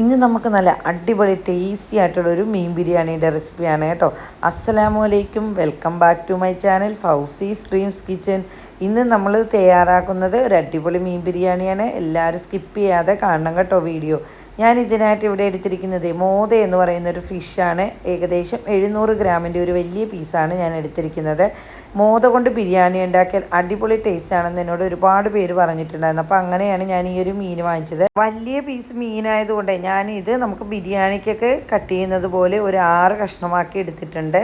ഇന്ന് നമുക്ക് നല്ല അടിപൊളി ടേസ്റ്റി ആയിട്ടുള്ള ഒരു മീൻ ബിരിയാണിയുടെ റെസിപ്പിയാണ് കേട്ടോ. അസ്സലാമു അലൈക്കും. Welcome back to my channel Fousi's dreams kitchen ഇന്ന് നമ്മൾ തയ്യാറാക്കുന്നത് ഒരു അടിപൊളി മീൻ ബിരിയാണിയാണ്. എല്ലാവരും സ്കിപ്പ് ചെയ്യാതെ കാണണം കേട്ടോ വീഡിയോ ഞാൻ ഇതിനായിട്ട് ഇവിടെ എടുത്തിരിക്കുന്നത് മോദ എന്ന് പറയുന്ന ഒരു ഫിഷാണ്. ഏകദേശം എഴുന്നൂറ് ഗ്രാമിന്റെ ഒരു വലിയ പീസാണ് ഞാൻ എടുത്തിരിക്കുന്നത്. മോദ കൊണ്ട് ബിരിയാണി ഉണ്ടാക്കിയാൽ അടിപൊളി ടേസ്റ്റ് ആണെന്ന് എന്നോട് ഒരുപാട് പേര് പറഞ്ഞിട്ടുണ്ടായിരുന്നു. അപ്പോൾ അങ്ങനെയാണ് ഞാൻ ഈ ഒരു മീൻ വാങ്ങിച്ചത്. വലിയ പീസ് മീനായതുകൊണ്ട് ഞാൻ ഇത് നമുക്ക് ബിരിയാണിക്കൊക്കെ കട്ട് ചെയ്യുന്നത് പോലെ ഒരു ആറ് കഷ്ണമാക്കി എടുത്തിട്ടുണ്ട്.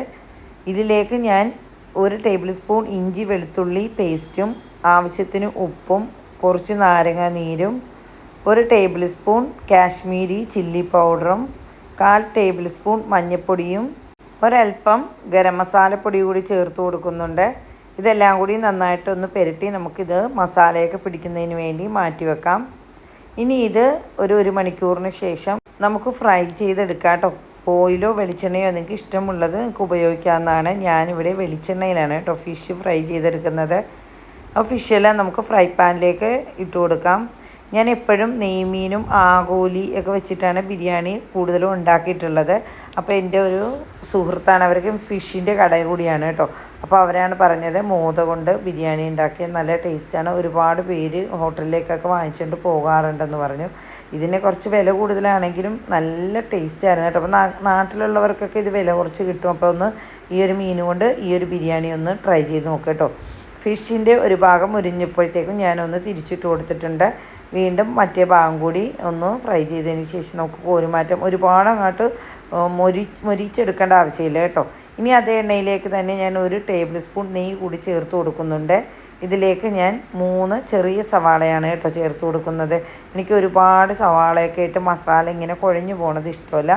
ഇതിലേക്ക് ഞാൻ ഒരു ടേബിൾ സ്പൂൺ ഇഞ്ചി വെളുത്തുള്ളി പേസ്റ്റും ആവശ്യത്തിന് ഉപ്പും കുറച്ച് നാരങ്ങ നീരും ഒരു ടേബിൾ സ്പൂൺ കാശ്മീരി ചില്ലി പൗഡറും കാൽ ടേബിൾ സ്പൂൺ മഞ്ഞൾപ്പൊടിയും ഒരൽപ്പം ഗരം മസാലപ്പൊടി കൂടി ചേർത്ത് കൊടുക്കുന്നുണ്ട്. ഇതെല്ലാം കൂടി നന്നായിട്ടൊന്ന് പെരട്ടി നമുക്കിത് മസാലയൊക്കെ പിടിക്കുന്നതിന് വേണ്ടി മാറ്റി വെക്കാം. ഇനി ഇത് ഒരു ഒരു മണിക്കൂറിന് ശേഷം നമുക്ക് ഫ്രൈ ചെയ്തെടുക്കാം കേട്ടോ ഓയിലോ വെളിച്ചെണ്ണയോ നിങ്ങൾക്ക് ഇഷ്ടമുള്ളത് നിങ്ങൾക്ക് ഉപയോഗിക്കാവുന്നതാണ്. ഞാനിവിടെ വെളിച്ചെണ്ണയിലാണ് കേട്ടോ ഫിഷ് ഫ്രൈ ചെയ്തെടുക്കുന്നത്. ആ ഫിഷെല്ലാം നമുക്ക് ഫ്രൈ പാനിലേക്ക് ഇട്ട് കൊടുക്കാം. ഞാൻ എപ്പോഴും നെയ്മീനും ആകോലി ഒക്കെ വെച്ചിട്ടാണ് ബിരിയാണി കൂടുതലും ഉണ്ടാക്കിയിട്ടുള്ളത്. അപ്പോൾ എന്റെ ഒരു സുഹൃത്താണ് അവർക്ക് ഫിഷിന്റെ കട കൂടിയാണ് കേട്ടോ. അപ്പോൾ അവരാണ് പറഞ്ഞത് മോത കൊണ്ട് ബിരിയാണി ഉണ്ടാക്കിയ നല്ല ടേസ്റ്റാണ് ഒരുപാട് പേര് ഹോട്ടലിലേക്കൊക്കെ വാങ്ങിച്ചുകൊണ്ട് പോകാറുണ്ടെന്ന് പറഞ്ഞു. ഇതിന് കുറച്ച് വില കൂടുതലാണെങ്കിലും നല്ല ടേസ്റ്റ് ആയിരുന്നു കേട്ടോ. അപ്പോൾ നാട്ടിലുള്ളവർക്കൊക്കെ ഇത് വില കുറച്ച് കിട്ടും. അപ്പോൾ ഒന്ന് ഈ ഒരു മീൻ കൊണ്ട് ഈ ഒരു ബിരിയാണി ഒന്ന് ട്രൈ ചെയ്ത് നോക്കാം കേട്ടോ. ഫിഷിന്റെ ഒരു ഭാഗം മുരിഞ്ഞപ്പോഴത്തേക്കും ഞാനൊന്ന് തിരിച്ചിട്ട് കൊടുത്തിട്ടുണ്ട്. വീണ്ടും മറ്റേ ഭാഗം കൂടി ഒന്ന് ഫ്രൈ ചെയ്തതിന് ശേഷം നമുക്ക് കോരുമാറ്റം ഒരുപാട് അങ്ങോട്ട് മൊരി മൊരിച്ചെടുക്കേണ്ട ആവശ്യമില്ല കേട്ടോ. ഇനി അതേ എണ്ണയിലേക്ക് തന്നെ ഞാൻ ഒരു ടേബിൾ സ്പൂൺ നെയ്യ് കൂടി ചേർത്ത് കൊടുക്കുന്നുണ്ട്. ഇതിലേക്ക് ഞാൻ മൂന്ന് ചെറിയ സവാളയാണ് കേട്ടോ ചേർത്ത് കൊടുക്കുന്നത്. എനിക്ക് ഒരുപാട് സവാളയൊക്കെ ഇട്ട് മസാല ഇങ്ങനെ കുഴഞ്ഞു പോണത് ഇഷ്ടമല്ല.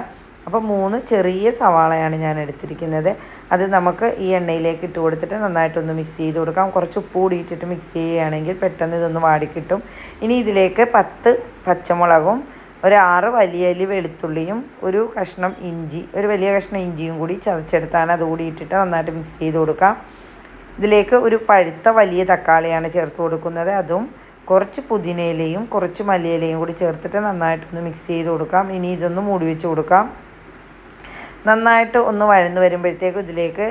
അപ്പോൾ മൂന്ന് ചെറിയ സവാളയാണ് ഞാൻ എടുത്തിരിക്കുന്നത്. അത് നമുക്ക് ഈ എണ്ണയിലേക്ക് ഇട്ട് കൊടുത്തിട്ട് നന്നായിട്ടൊന്ന് മിക്സ് ചെയ്ത് കൊടുക്കാം. കുറച്ച് ഉപ്പ് കൂടി ഇട്ടിട്ട് മിക്സ് ചെയ്യുകയാണെങ്കിൽ പെട്ടെന്ന് ഇതൊന്ന് വാടിക്കിട്ടും. ഇനി ഇതിലേക്ക് പത്ത് പച്ചമുളകും ഒരു ആറ് വലിയ അല്ലി വെളുത്തുള്ളിയും ഒരു കഷ്ണം ഇഞ്ചി ഒരു വലിയ കഷ്ണം ഇഞ്ചിയും കൂടി ചതച്ചെടുത്താണ് അതുകൂടി ഇട്ടിട്ട് നന്നായിട്ട് മിക്സ് ചെയ്ത് കൊടുക്കാം. ഇതിലേക്ക് ഒരു പഴുത്ത വലിയ തക്കാളിയാണ് ചേർത്ത് കൊടുക്കുന്നത്. അതും കുറച്ച് പുതിനയിലയും കുറച്ച് മല്ലിയിലയും കൂടി ചേർത്തിട്ട് നന്നായിട്ടൊന്ന് മിക്സ് ചെയ്ത് കൊടുക്കാം. ഇനി ഇതൊന്ന് മൂടി വെച്ച് കൊടുക്കാം. നന്നായിട്ട് ഒന്ന് വഴന്ന് വരുമ്പോഴത്തേക്കും ഇതിലേക്ക്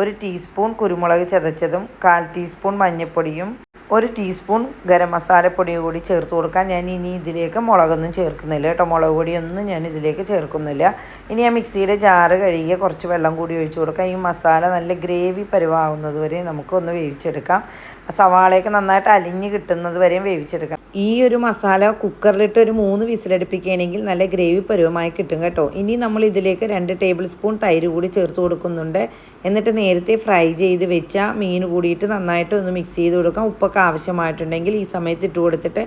ഒരു ടീസ്പൂൺ കുരുമുളക് ചതച്ചതും കാൽ ടീസ്പൂൺ മഞ്ഞൾപ്പൊടിയും ഒരു ടീസ്പൂൺ ഗരം മസാലപ്പൊടിയും കൂടി ചേർത്ത് കൊടുക്കാം. ഞാൻ ഇനി ഇതിലേക്ക് മുളകൊന്നും ചേർക്കുന്നില്ല കേട്ടോ. മുളക് പൊടിയൊന്നും ഞാൻ ഇതിലേക്ക് ചേർക്കുന്നില്ല. ഇനി ആ മിക്സിയുടെ ജാറ് കഴുകിയ കുറച്ച് വെള്ളം കൂടി ഒഴിച്ച് കൊടുക്കാം. ഈ മസാല നല്ല ഗ്രേവി പരുവാകുന്നത് വരെ നമുക്കൊന്ന് വേവിച്ചെടുക്കാം. സവാളയൊക്കെ നന്നായിട്ട് അലിഞ്ഞ് കിട്ടുന്നത് വരെയും വേവിച്ചെടുക്കാം. ഈ ഒരു മസാല കുക്കറിലിട്ട് ഒരു മൂന്ന് വിസിലടുപ്പിക്കുകയാണെങ്കിൽ നല്ല ഗ്രേവി പരുവമായി കിട്ടും കേട്ടോ. ഇനി നമ്മൾ ഇതിലേക്ക് രണ്ട് ടേബിൾ സ്പൂൺ തൈര് കൂടി ചേർത്ത് കൊടുക്കുന്നുണ്ട്. എന്നിട്ട് നേരത്തെ ഫ്രൈ ചെയ്ത് വെച്ച മീൻ കൂടിയിട്ട് നന്നായിട്ട് ഒന്ന് മിക്സ് ചെയ്ത് കൊടുക്കാം. ഉപ്പൊക്കെ ആവശ്യമായിട്ടുണ്ടെങ്കിൽ ഈ സമയത്ത് ഇട്ട് കൊടുത്തിട്ട്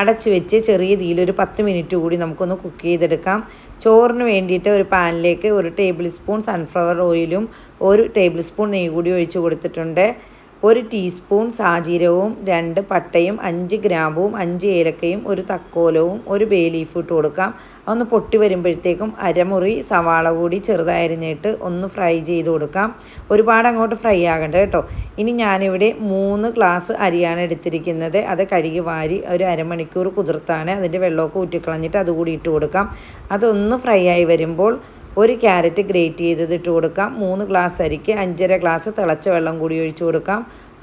അടച്ച് വെച്ച് ചെറിയ രീതിയിലൊരു പത്ത് മിനിറ്റ് കൂടി നമുക്കൊന്ന് കുക്ക് ചെയ്തെടുക്കാം. ചോറിന് വേണ്ടിയിട്ട് ഒരു പാനിലേക്ക് ഒരു ടേബിൾ സ്പൂൺ സൺഫ്ലവർ ഓയിലും ഒരു ടേബിൾ സ്പൂൺ നെയ്യ് കൂടി ഒഴിച്ച് കൊടുത്തിട്ടുണ്ട്. ഒരു ടീസ്പൂൺ സാജീരവും രണ്ട് പട്ടയും അഞ്ച് ഗ്രാമ്പും അഞ്ച് ഏലക്കയും ഒരു തക്കോലവും ഒരു ബേ ലീഫ് ഇട്ട് കൊടുക്കാം. അതൊന്ന് പൊട്ടി വരുമ്പോഴത്തേക്കും അരമുറി സവാള കൂടി ചെറുതായിരുന്നിട്ട് ഒന്ന് ഫ്രൈ ചെയ്ത് കൊടുക്കാം. ഒരുപാട് അങ്ങോട്ട് ഫ്രൈ ആകണ്ട കേട്ടോ. ഇനി ഞാനിവിടെ മൂന്ന് ഗ്ലാസ് അരിയാണ് എടുത്തിരിക്കുന്നത്. അത് കഴുകി വാരി ഒരു അരമണിക്കൂർ കുതിർത്താണ്. അതിന്റെ വെള്ളമൊക്കെ ഊറ്റിക്കളഞ്ഞിട്ട് അതുകൂടി ഇട്ട് കൊടുക്കാം. അതൊന്ന് ഫ്രൈ ആയി വരുമ്പോൾ ഒരു ക്യാരറ്റ് ഗ്രേറ്റ് ചെയ്തത് ഇട്ട് കൊടുക്കാം. മൂന്ന് ഗ്ലാസ് അരിക്ക് അഞ്ചര ഗ്ലാസ് തിളച്ച വെള്ളം കൂടി ഒഴിച്ചു കൊടുക്കാം.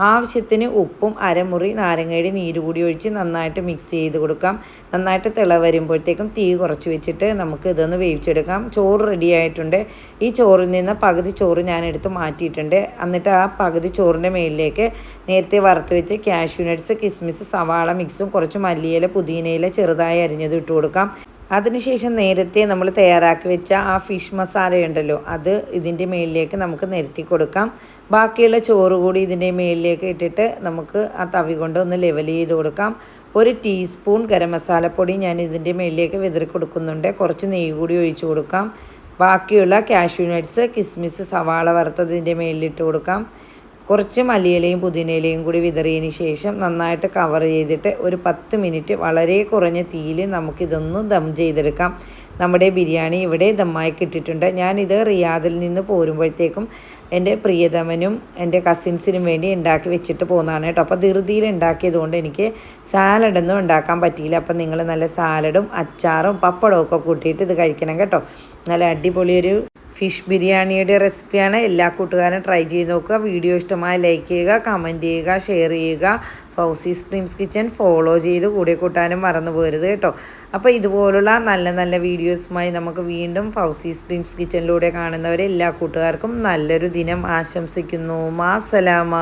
ആവശ്യത്തിന് ഉപ്പും അരമുറി നാരങ്ങയുടെ നീര് കൂടി ഒഴിച്ച് നന്നായിട്ട് മിക്സ് ചെയ്ത് കൊടുക്കാം. നന്നായിട്ട് തിള വരുമ്പോഴത്തേക്കും തീ കുറച്ച് വെച്ചിട്ട് നമുക്ക് ഇതൊന്ന് വേവിച്ചെടുക്കാം. ചോറ് റെഡി ആയിട്ടുണ്ട്. ഈ ചോറിൽ നിന്ന് പകുതി ചോറ് ഞാൻ എടുത്ത് മാറ്റിയിട്ടുണ്ട്. എന്നിട്ട് ആ പകുതി ചോറിന്റെ മേളിലേക്ക് നേരത്തെ വറുത്ത് വെച്ച് കാഷ്യൂ നട്ട്സ് കിസ്മിസ് സവാള മിക്സും കുറച്ച് മല്ലിയില പുതിനയില ചെറുതായി അരിഞ്ഞത് ഇട്ട് കൊടുക്കാം. അതിനുശേഷം നേരത്തെ നമ്മൾ തയ്യാറാക്കി വെച്ച ആ ഫിഷ് മസാല ഉണ്ടല്ലോ അത് ഇതിന്റെ മേളിലേക്ക് നമുക്ക് നിരത്തി കൊടുക്കാം. ബാക്കിയുള്ള ചോറ് കൂടി ഇതിന്റെ മേളിലേക്ക് ഇട്ടിട്ട് നമുക്ക് ആ തവി കൊണ്ട് ഒന്ന് ലെവൽ ചെയ്ത് കൊടുക്കാം. ഒരു ടീസ്പൂൺ ഗരം മസാലപ്പൊടി ഞാൻ ഇതിന്റെ മേളിലേക്ക് വിതറി കൊടുക്കുന്നുണ്ട്. കുറച്ച് നെയ്യ് കൂടി ഒഴിച്ചു കൊടുക്കാം. ബാക്കിയുള്ള കാഷ്യൂ നട്ട്സ് കിസ്മിസ് സവാള വറുത്തതിന്റെ മേളിലിട്ട് കൊടുക്കാം. കുറച്ച് മല്ലിയിലയും പുതിനയിലയും കൂടി വിതറിയതിന് ശേഷം നന്നായിട്ട് കവർ ചെയ്തിട്ട് ഒരു പത്ത് മിനിറ്റ് വളരെ കുറഞ്ഞ തീയിൽ നമുക്കിതൊന്ന് ദം ചെയ്തെടുക്കാം. നമ്മുടെ ബിരിയാണി ഇവിടെ ദമ്മായി കിട്ടിയിട്ടുണ്ട്. ഞാനിത് റിയാദിൽ നിന്ന് പോരുമ്പോഴത്തേക്കും എന്റെ പ്രിയതമനും എന്റെ കസിൻസിനും വേണ്ടി ഉണ്ടാക്കി വെച്ചിട്ട് പോകുന്നതാണ് കേട്ടോ. അപ്പോൾ ധൃതിയിൽ ഉണ്ടാക്കിയത് കൊണ്ട് എനിക്ക് സാലഡൊന്നും ഉണ്ടാക്കാൻ പറ്റിയില്ല. അപ്പം നിങ്ങൾ നല്ല സാലഡും അച്ചാറും പപ്പടവും ഒക്കെ കൂട്ടിയിട്ട് ഇത് കഴിക്കണം കേട്ടോ. നല്ല അടിപൊളിയൊരു ഫിഷ് ബിരിയാണിയുടെ റെസിപ്പിയാണ് എല്ലാ കൂട്ടുകാരും ട്രൈ ചെയ്ത് നോക്കുക. വീഡിയോ ഇഷ്ടമായി ലൈക്ക് ചെയ്യുക കമന്റ് ചെയ്യുക ഷെയർ ചെയ്യുക. ഫൗസി സ്ട്രീംസ് കിച്ചൻ ഫോളോ ചെയ്ത് കൂടെ കൂട്ടാനും മറന്നു പോരുത് കേട്ടോ. അപ്പോൾ ഇതുപോലുള്ള നല്ല നല്ല വീഡിയോസുമായി നമുക്ക് വീണ്ടും ഫൗസി സ്ട്രീംസ് കിച്ചനിലൂടെ കാണുന്നവരെ എല്ലാ കൂട്ടുകാർക്കും നല്ലൊരു ദിനം ആശംസിക്കുന്നു. മാസലാമ.